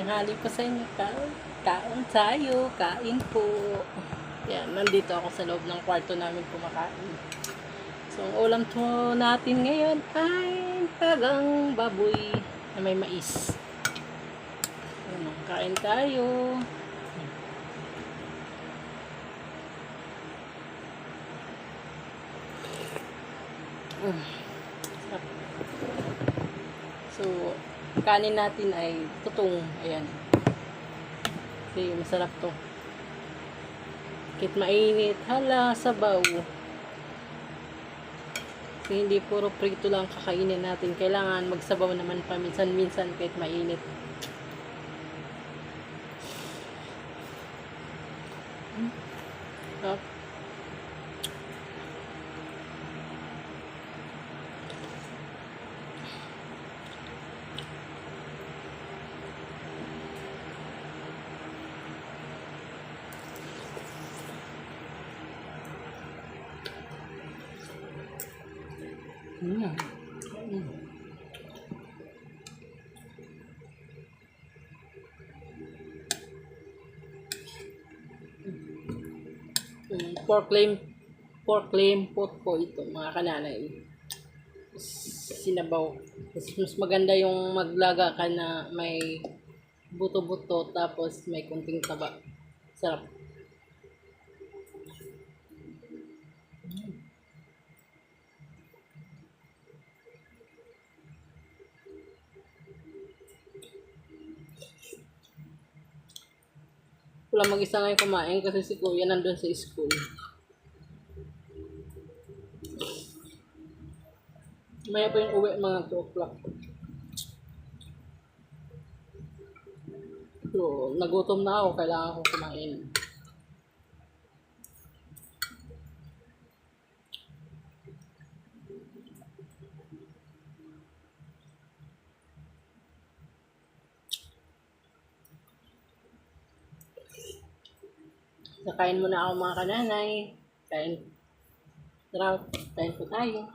tanghali po sa inyo. Kain, kain tayo, kain po. Yan, nandito ako sa loob ng kwarto namin kumakain. So, ulam to natin ngayon ay tagang baboy na may mais. Ano, kain tayo. Mm. So, kanin natin ay tutong. Ayan. Kasi masarap to. Kit mainit. Hala, sabaw. Kasi hindi puro prito lang kakainin natin. Kailangan magsabaw naman pa minsan-minsan kahit mainit. Hmm. Sarap. Mm. Mm. Pork lamb pork lamb pot po ito mga kananay sinabaw mas, mas maganda yung maglaga ka na may buto-buto tapos may kunting taba sarap Wala mag-isa ngayon kumain kasi si kuya nandun sa school. Maya pa yung uwi mga 2 o'clock. So, nagutom na ako. Kailangan ko kumain. Kakain muna ako mga kananay. Kain. Tara, kain po tayo.